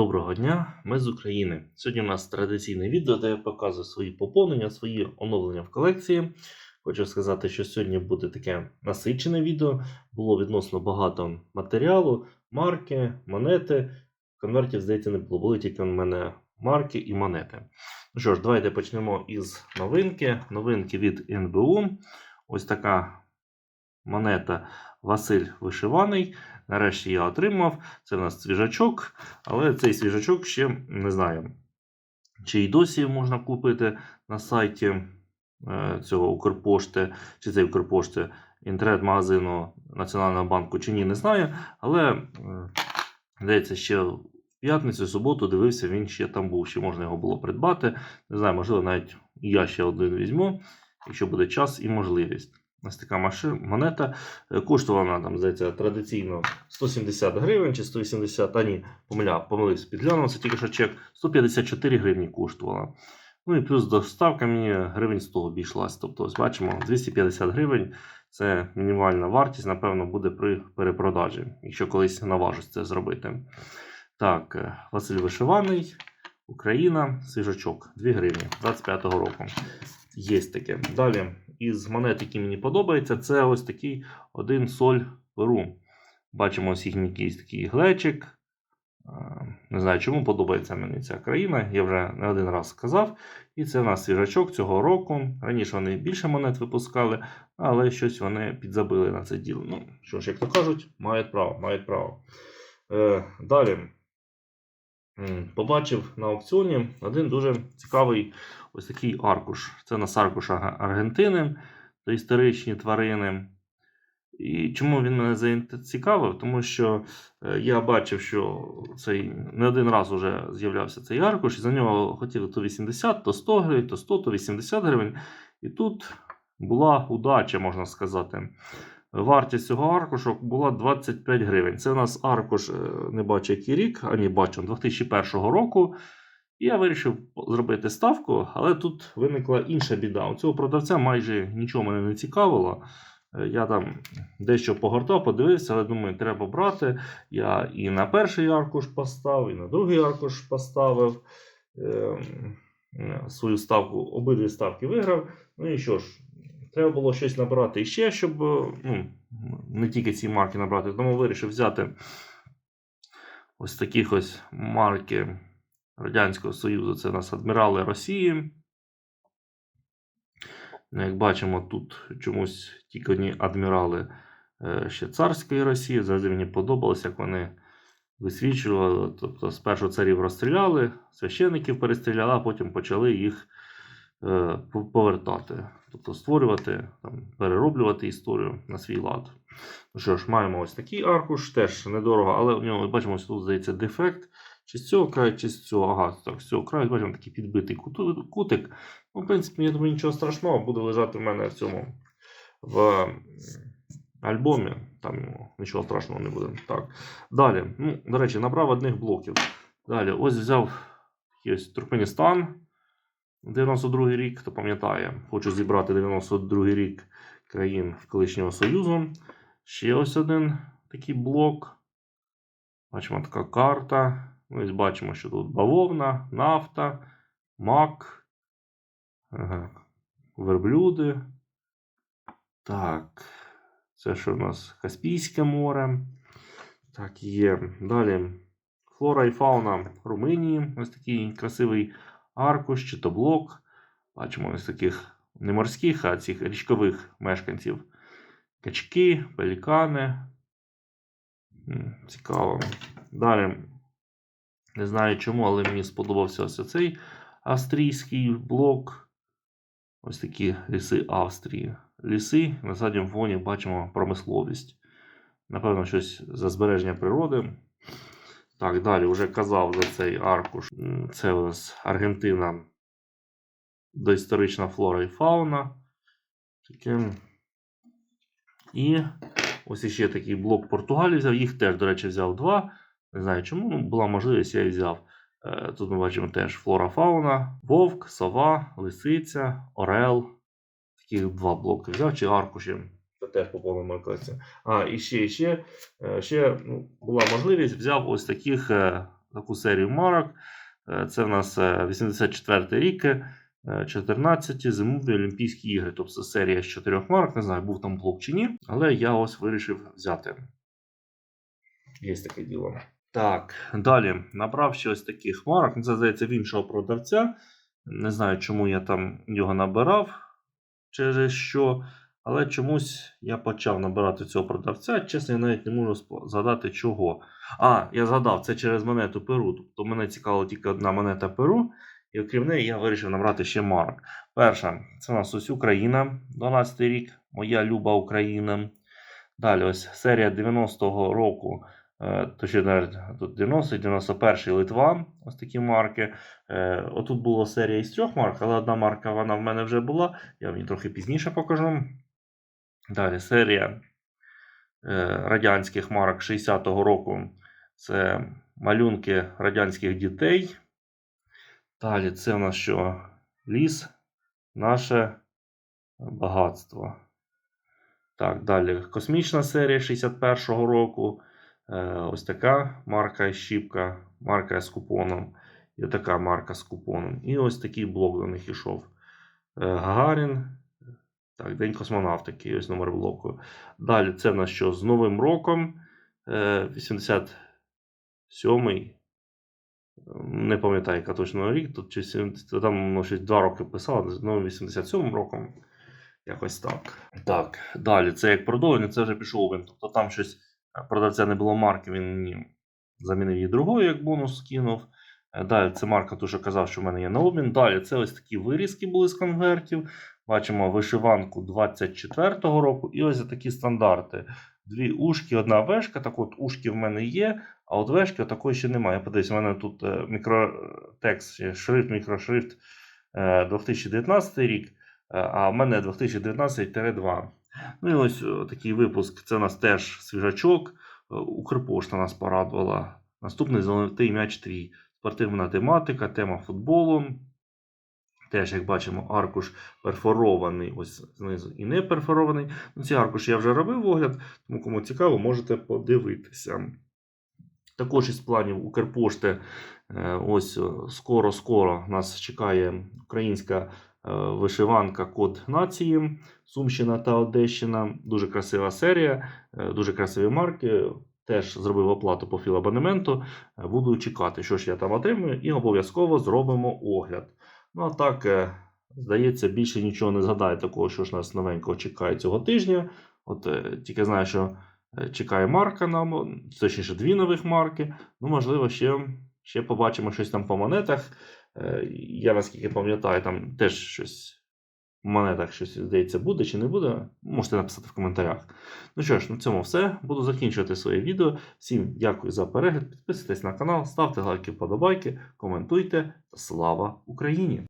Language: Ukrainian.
Доброго дня, ми з України. Сьогодні у нас традиційне відео, де я показую свої поповнення, свої оновлення в колекції. Хочу сказати, що сьогодні буде таке насичене відео. Було відносно багато матеріалу, марки, монети. Конвертів, здається, не було. Були тільки у мене марки і монети. Ну що ж, давайте почнемо із новинки. Новинки від НБУ. Ось така монета Василь Вишиваний. Нарешті я отримав. Це в нас свіжачок, але цей свіжачок ще не знаю, чи й досі можна купити на сайті е, цього Укрпошти, чи це Укрпошти інтернет-магазину Національного банку, чи ні, не знаю. Але, е, здається, ще в п'ятницю, суботу дивився, він ще там був, ще можна його було придбати. Не знаю, можливо, навіть я ще один візьму, якщо буде час і можливість. Ось така машина, монета. Е, Коштувала там, здається, традиційно 170 гривень чи 180, а ні, помиля, помилився, підглянувся, тільки що чек 154 гривні коштувала. Ну і плюс доставка мені гривень 100 обійшлась. Тобто, ось бачимо, 250 гривень це мінімальна вартість, напевно, буде при перепродажі, якщо колись наважусь це зробити. Так, е, Василь Вишиваний, Україна, свіжачок, 2 гривні 25-го року. Є таке. Далі, із монет, які мені подобаються, це ось такий один соль Перу. Бачимо ось їхній якийсь такий глечик. Не знаю, чому подобається мені ця країна. Я вже не один раз сказав. І це у нас свіжачок цього року. Раніше вони більше монет випускали, але щось вони підзабили на це діло. Ну, що ж, як то кажуть, мають право, мають право. Е, далі. Побачив на аукціоні один дуже цікавий ось такий аркуш. Це у нас аркуш Ар- Аргентини, це історичні тварини. І чому він мене зацікавив? Тому що е, я бачив, що цей не один раз вже з'являвся цей аркуш, і за нього хотіли то 80, то 100 гривень, то 100, то 80 гривень. І тут була удача, можна сказати. Вартість цього аркушу була 25 гривень. Це у нас аркуш, е, не бачу який рік, а ні, бачу 2001 року. І я вирішив зробити ставку, але тут виникла інша біда. У цього продавця майже нічого мене не цікавило. Е, Я там дещо погортав, подивився, але думаю, треба брати. Я і на перший аркуш поставив, і на другий аркуш поставив ем, е, свою ставку, обидві ставки виграв. Ну і що ж, треба було щось набрати іще, щоб е, ну, не тільки ці марки набрати. Тому вирішив взяти ось таких ось марки Радянського Союзу. Це у нас адмірали Росії. Ну, Як бачимо, тут чомусь тільки одні адмірали е, ще царської Росії. Завжди мені подобалось, як вони висвічували. Тобто, спершу царів розстріляли, священиків перестріляли, а потім почали їх е, повертати. Тобто створювати, там, перероблювати історію на свій лад. Ну що ж, маємо ось такий аркуш, теж недорого, але в нього бачимо, ось тут здається дефект. Чи з цього краю, чи з цього. Ага, так, з цього краю бачимо такий підбитий кутик. Ну, в принципі, я думаю, нічого страшного, буде лежати в мене в цьому в альбомі. Там нічого страшного не буде. Так. Далі. Ну, до речі, набрав одних блоків. Далі, ось взяв ось Туркменістан. 92 рік, хто пам'ятає, хочу зібрати 92 й рік країн колишнього Союзу. Ще ось один такий блок. Бачимо така карта. Ну, Ось бачимо, що тут бавовна, нафта, мак, верблюди. Так, це що у нас Каспійське море. Так, є. Далі флора і фауна Румунії. Ось такий красивий аркуш чи то блок. Бачимо ось таких не морських, а цих річкових мешканців. Качки, пелікани. Цікаво. Далі. Не знаю чому, але мені сподобався ось цей австрійський блок. Ось такі ліси Австрії. Ліси на задньому фоні бачимо промисловість. Напевно, щось за збереження природи. Так, далі вже казав за цей аркуш. Це у нас Аргентина, доісторична флора і фауна. Таке. І ось іще такий блок Португалії взяв. Їх теж, до речі, взяв два. Не знаю чому, ну, була можливість, я і взяв. Е, Тут ми бачимо теж флора фауна, вовк, сова, лисиця, орел. Таких два блоки взяв чи аркуші. Теж поповнив мою колекцію. А, і ще, і ще, е, ще ну, була можливість, взяв ось таких е, таку серію марок. Е, Це в нас е, 84 рік, е, 14 зимові Олімпійські ігри. Тобто серія з чотирьох марок. Не знаю, був там блок чи ні, але я ось вирішив взяти. Є таке діло. Так, далі набрав ще ось таких марок. Ну, Це здається в іншого продавця. Не знаю, чому я там його набирав, через що. Але чомусь я почав набирати цього продавця. Чесно, я навіть не можу згадати чого. А, я згадав, це через монету Перу. Тобто мене цікавила тільки одна монета Перу, і окрім неї я вирішив набрати ще марок. Перша, це у нас ось Україна, 12 рік, моя люба Україна. Далі ось серія 90-го року. е, Точніше, навіть тут 90 91 Литва, ось такі марки. Е, Отут була серія із трьох марк, але одна марка вона в мене вже була. Я вам її трохи пізніше покажу. Далі серія е, радянських марок 60-го року. Це малюнки радянських дітей. Далі це у нас що? Ліс, наше багатство. Так, далі космічна серія 61-го року. Е, ось така марка щіпка, марка з купоном. І така марка з купоном. І ось такий блок до них ішов. Е, Гагарін. Так, День космонавтики, ось номер блоку. Далі це в нас що з Новим роком. Е, 87-й. Не пам'ятаю, яка точно рік. Тут чи 70, там ну, щось 2 роки писало, з новим 87 роком. Якось так. Так, далі це як продовження, це вже пішов він. Тобто там щось е, продавця не було марки, він замінив її другою, як бонус скинув. Е, Далі це марка, ту, що казав, що в мене є на обмін. Далі це ось такі вирізки були з конвертів. Бачимо вишиванку 24-го року і ось такі стандарти. Дві ушки, одна вешка. Так от ушки в мене є, а от вешки такої ще немає. Подивіться, у мене тут е, мікротекст, шрифт, мікрошрифт е, 2019 рік, е, а в мене 2019-2. Ну і ось е, такий випуск. Це у нас теж свіжачок. Е, Укрпошта нас порадувала. Наступний золотий м'яч твій. Спортивна тематика, тема футболу. Теж, як бачимо, аркуш перфорований, ось знизу і не перфорований. Ну, ці аркуші я вже робив огляд, тому кому цікаво, можете подивитися. Також із планів Укрпошти, е, ось е, скоро-скоро нас чекає українська е, вишиванка Код нації, Сумщина та Одещина. Дуже красива серія, дуже красиві марки. Теж зробив оплату по філабонементу. Буду чекати, що ж я там отримую, і обов'язково зробимо огляд. Ну а так, е, здається, більше нічого не згадаю такого, що ж нас новенького чекає цього тижня. От е, тільки знаю, що е, чекає марка нам, точніше, дві нових марки. Ну, можливо, ще, ще побачимо щось там по монетах. Я наскільки пам'ятаю, там теж щось в так щось, здається, буде чи не буде. Можете написати в коментарях. Ну що ж, на цьому все. Буду закінчувати своє відео. Всім дякую за перегляд. Підписуйтесь на канал, ставте лайки, вподобайки, коментуйте. Слава Україні!